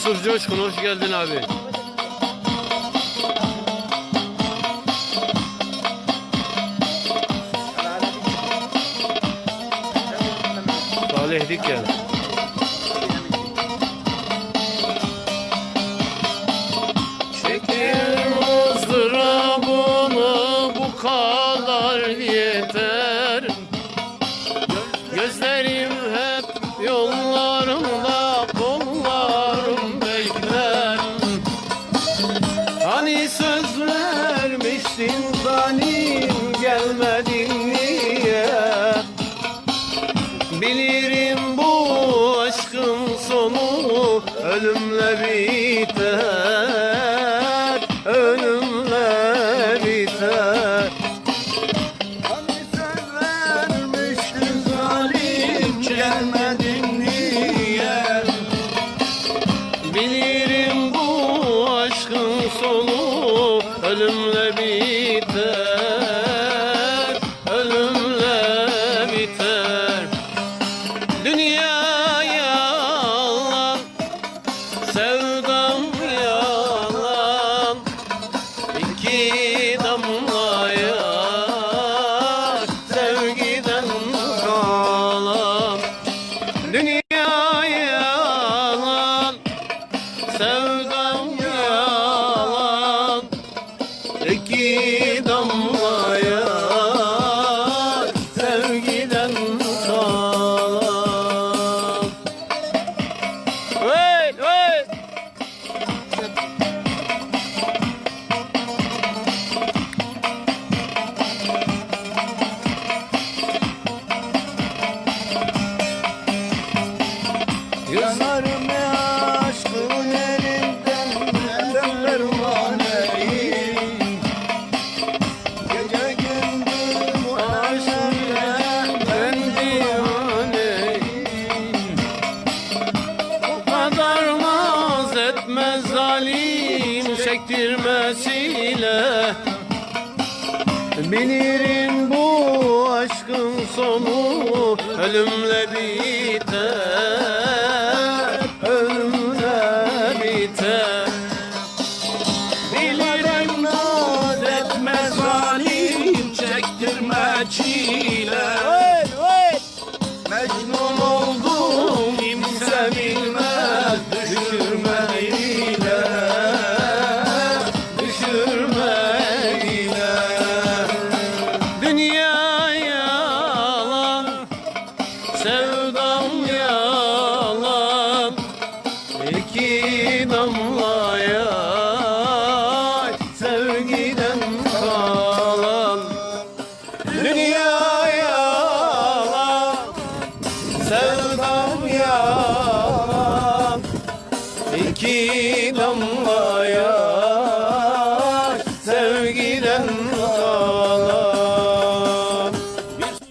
Yusuf Coşkun hoş geldin abi. Salih Dikel. Çekelim ızdırabını bu kadar yeter. Gözlerim hep yolda. ölümle biter dünya öpmez zalim sektirmesiyle Bilirim bu aşkın sonu ölümle biter. sevdam yalan İki damla yaş sevgiden